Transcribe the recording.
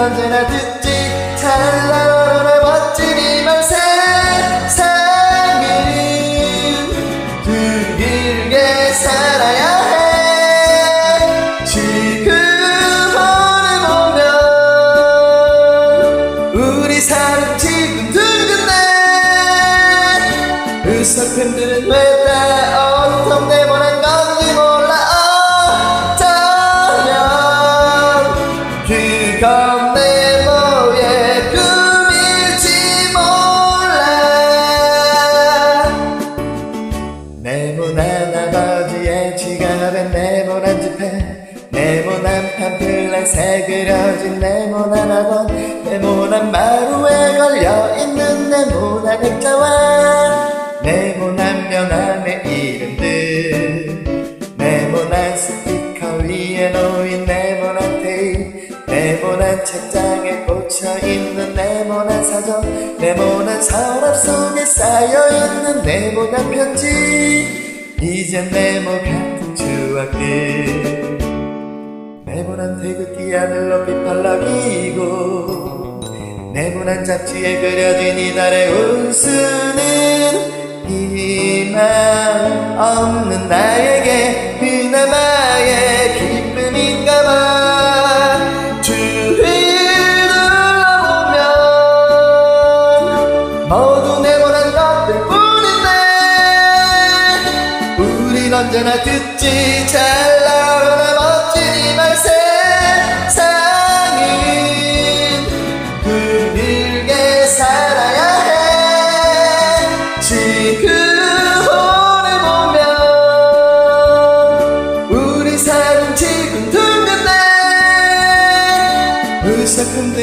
언제나 듣지 찰나로나 멋진 이만 세상은 길게 살아야 해. 지금 오늘 보면 우리 삶은 지금 두근데 의사팬들은 왜다 온통 네모난 건지 네모난 팜플렛에 그려진 네모난 학원 네모난 마루에 걸려있는 네모난 액자와 네모난 명함의 이름들 네모난 스피커 위에 놓인 네모난 테이프 네모난 책장에 꽂혀있는 네모난 사전 네모난 서랍 속에 쌓여있는 네모난 편지 이젠 네모 같은 추억들 네모난 태극기 하늘 높이 팔락이고 네모난 잡지에 그려진 이달의 운수는 희망 없는 나에게 그나마의 기쁨인가봐. 주위를 둘러보면 모두 네모난 것들 뿐인데 우린 언제나 듣지 잘 Luisa con